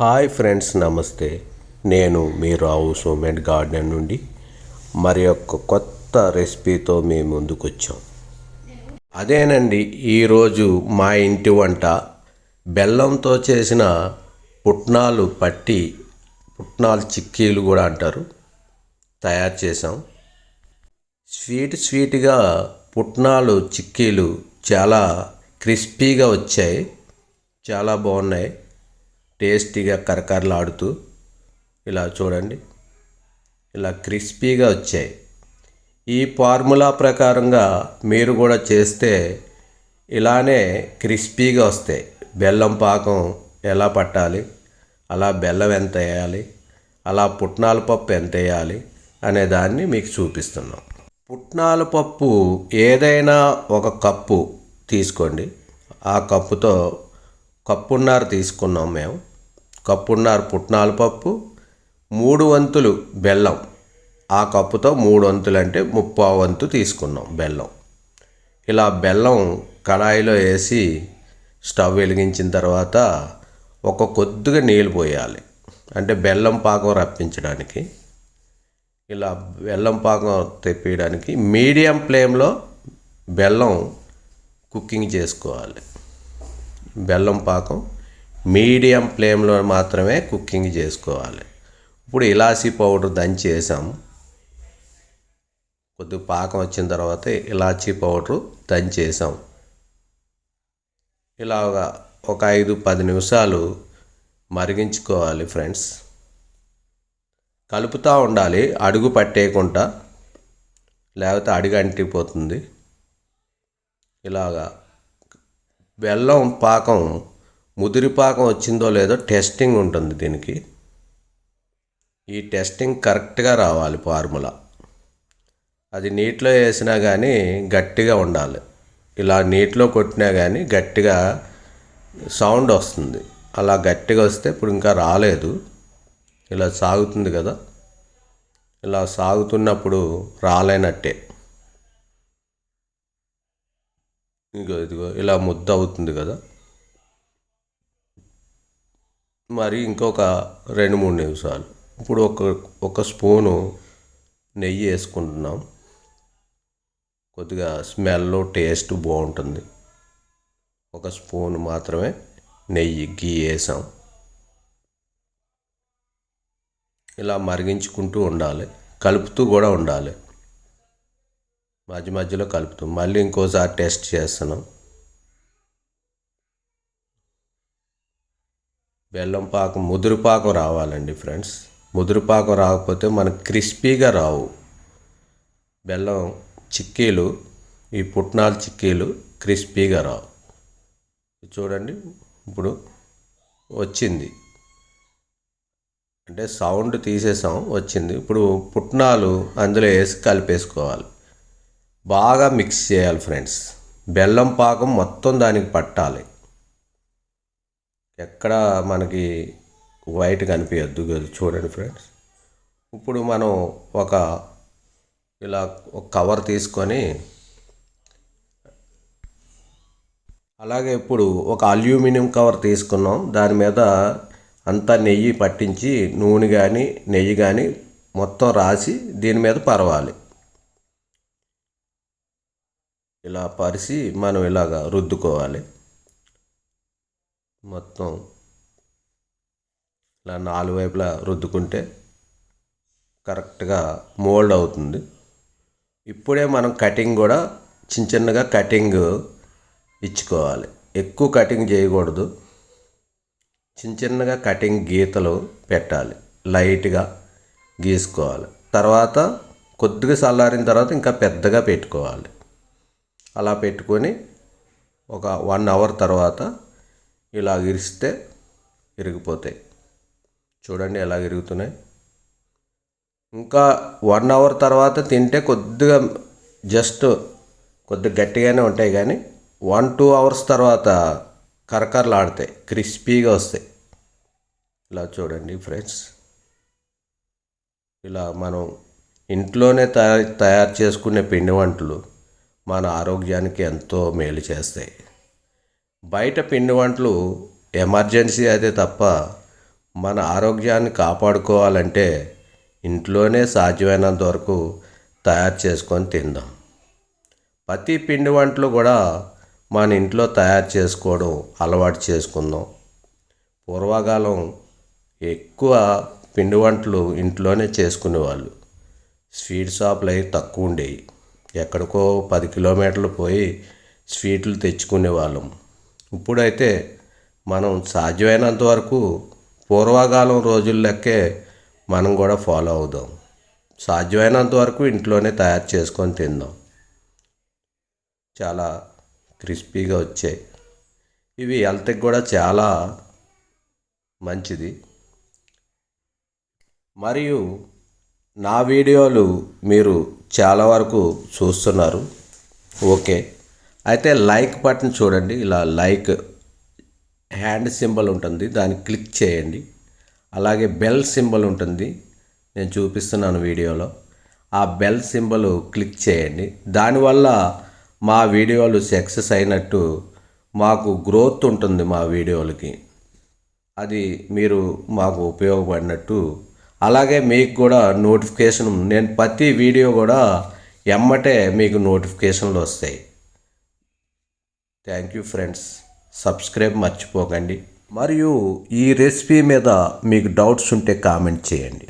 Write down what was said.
Hi friends నమస్తే. నేను మీ రావు సోమెంట్ garden నుండి మరి యొక్క కొత్త రెసిపీతో మీ ముందుకు వచ్చాం అదేనండి ఈరోజు మా ఇంటి వంట. బెల్లంతో చేసిన పుట్నాలు పట్టి పుట్నాలు చిక్కీలు కూడా అంటారు తయారు చేసాం స్వీట్ స్వీట్గా పుట్నాలు చిక్కీలు చాలా క్రిస్పీగా వచ్చాయి చాలా బాగున్నాయి. టేస్టీగా కరకరలాడుతూ ఇలా చూడండి. ఇలా క్రిస్పీగా వచ్చాయి. ఈ ఫార్ములా ప్రకారంగా మీరు కూడా చేస్తే ఇలానే క్రిస్పీగా వస్తాయి. బెల్లం పాకం ఎలా పట్టాలి? అలా బెల్లం ఎంత వేయాలి? అలా పుట్నాల పప్పు ఎంత వేయాలి? అనే దాన్ని మీకు చూపిస్తున్నాం. పుట్నాల పప్పు ఏదైనా ఒక కప్పు తీసుకోండి. ఆ కప్పుతో కప్పున్నర తీసుకున్నాం మేము. కప్పున్నర పుట్నాల పప్పు మూడు వంతులు బెల్లం. ఆ కప్పుతో మూడు వంతులు అంటే ముప్పా వంతు తీసుకున్నాం బెల్లం. ఇలా బెల్లం కడాయిలో వేసి స్టవ్ వెలిగించిన తర్వాత ఒక కొద్దిగా నీళ్ళు పోయాలి. అంటే బెల్లం పాకం రప్పించడానికి. ఇలా బెల్లం పాకం తెప్పించడానికి మీడియం ఫ్లేమ్లో బెల్లం కుకింగ్ చేసుకోవాలి. బెల్లం పాకం మీడియం ఫ్లేమ్లో మాత్రమే కుకింగ్ చేసుకోవాలి. ఇప్పుడు ఇలాచీ పౌడర్ దంచి వేసాము పాకం వచ్చిన తర్వాత ఇలాచీ పౌడరు దంచి వేసాం ఇలాగా ఒక ఐదు పది నిమిషాలు మరిగించుకోవాలి ఫ్రెండ్స్. కలుపుతూ ఉండాలి అడుగు పట్టేయకుండా. లేకపోతే అడుగు అంటిపోతుంది. ఇలాగా బెల్లం పాకం ముదిరిపాకం వచ్చిందో లేదో టెస్టింగ్ ఉంటుంది దీనికి. ఈ టెస్టింగ్ కరెక్ట్గా రావాలి ఫార్ములా. అది నీటిలో వేసినా కానీ గట్టిగా ఉండాలి. ఇలా నీటిలో కొట్టినా కానీ గట్టిగా సౌండ్ వస్తుంది. అలా గట్టిగా వస్తే ఇప్పుడు ఇంకా రాలేదు. ఇలా సాగుతుంది కదా. ఇలా సాగుతున్నప్పుడు రాలేనట్టే. ఇదిగో ఇదిగో ఇలా ముద్ద అవుతుంది కదా. మరి ఇంకొక రెండు మూడు నిమిషాలు. ఇప్పుడు ఒక ఒక స్పూను నెయ్యి వేసుకుంటున్నాం. కొద్దిగా స్మెల్ టేస్ట్ బాగుంటుంది. ఒక స్పూన్ మాత్రమే నెయ్యి గీ వేసాం. ఇలా మరిగించుకుంటూ ఉండాలి. కలుపుతూ కూడా ఉండాలి. మధ్య మధ్యలో కలుపుతూ మళ్ళీ ఇంకోసారి టెస్ట్ చేస్తున్నాం. బెల్లం పాకం ముదురు పాకం రావాలండి ఫ్రెండ్స్. ముదురు పాకం రాకపోతే మనకు క్రిస్పీగా రావు. బెల్లం చిక్కీలు ఈ పుట్నాల చిక్కీలు క్రిస్పీగా రావు. చూడండి ఇప్పుడు వచ్చింది. అంటే సౌండ్ తీసేసాం వచ్చింది. ఇప్పుడు పుట్నాలు అందులో వేసి కలిపేసుకోవాలి. బాగా మిక్స్ చేయాలి ఫ్రెండ్స్. బెల్లం పాకం మొత్తం దానికి పట్టాలి. ఎక్కడ మనకి వైట్ కనిపించద్దు కదా చూడండి ఫ్రెండ్స్. ఇప్పుడు మనం ఒక ఇలా ఒక కవర్ తీసుకొని అలాగే ఇప్పుడు ఒక అల్యూమినియం కవర్ తీసుకున్నాం. దాని మీద అంతా నెయ్యి పట్టించి నూనె కానీ నెయ్యి కానీ మొత్తం రాసి దీని మీద పరవాలి. ఇలా పరిసి మనం ఇలాగ రుద్దుకోవాలి. మొత్తం ఇలా నాలుగు వైపులా రుద్దుకుంటే కరెక్ట్గా మోల్డ్ అవుతుంది. ఇప్పుడే మనం కటింగ్ కూడా చిన్న చిన్నగా కటింగ్ ఇచ్చుకోవాలి. ఎక్కువ కటింగ్ చేయకూడదు. చిన్న చిన్నగా కటింగ్ గీతలు పెట్టాలి. లైట్గా గీసుకోవాలి. తర్వాత కొద్దిగా చల్లారిన తర్వాత ఇంకా పెద్దగా పెట్టుకోవాలి. అలా పెట్టుకొని ఒక వన్ అవర్ తర్వాత ఇలా ఇరిస్తే ఇరిగిపోతాయి. చూడండి ఎలా ఇరుగుతున్నాయి. ఇంకా వన్ అవర్ తర్వాత తింటే కొద్దిగా జస్ట్ కొద్దిగా గట్టిగానే ఉంటాయి కానీ వన్ టూ అవర్స్ తర్వాత కరకరలాడతాయి క్రిస్పీగా వస్తాయి. ఇలా చూడండి ఫ్రెండ్స్. ఇలా మనం ఇంట్లోనే తయారు తయారు చేసుకునే పిండి వంటలు మన ఆరోగ్యానికి ఎంతో మేలు చేస్తాయి. బయట పిండి వంటలు ఎమర్జెన్సీ అయితే తప్ప మన ఆరోగ్యాన్ని కాపాడుకోవాలంటే ఇంట్లోనే సాధ్యమైనంత వరకు తయారు చేసుకొని తిందాం. ప్రతి పిండి వంటలు కూడా మన ఇంట్లో తయారు చేసుకోవడం అలవాటు చేసుకుందాం. పూర్వకాలం ఎక్కువ పిండి వంటలు ఇంట్లోనే చేసుకునేవాళ్ళు. స్వీట్ షాపులు అవి తక్కువ ఉండేవి. ఎక్కడికో పది కిలోమీటర్లు పోయి స్వీట్లు తెచ్చుకునేవాళ్ళం. ఇప్పుడైతే మనం సాధ్యమైనంత వరకు పూర్వకాలం రోజుల లెక్కే మనం కూడా ఫాలో అవుదాం. సాధ్యమైనంత వరకు ఇంట్లోనే తయారు చేసుకొని తిందాం. చాలా క్రిస్పీగా వచ్చాయి. ఇవి హెల్త్కి కూడా చాలా మంచిది. మరియు నా వీడియోలు మీరు చాలా వరకు చూస్తున్నారు. ఓకే. అయితే లైక్ బటన్ చూడండి. ఇలా లైక్ హ్యాండ్ సింబల్ ఉంటుంది. దాన్ని క్లిక్ చేయండి. అలాగే బెల్ సింబల్ ఉంటుంది. నేను చూపిస్తున్నాను వీడియోలో. ఆ బెల్ సింబల్ క్లిక్ చేయండి. దానివల్ల మా వీడియోలు సక్సెస్ అయినట్టు మాకు గ్రోత్ ఉంటుంది మా వీడియోలకి. అది మీరు మాకు ఉపయోగపడినట్టు. అలాగే మీకు కూడా నోటిఫికేషన్ నేను ప్రతి వీడియో కూడా ఎమ్మటే మీకు నోటిఫికేషన్లు వస్తాయి. Thank you friends. సబ్స్క్రైబ్ మర్చిపోకండి. మరియు ఈ రెసిపీ మీద మీకు డౌట్స్ ఉంటే కామెంట్ చేయండి.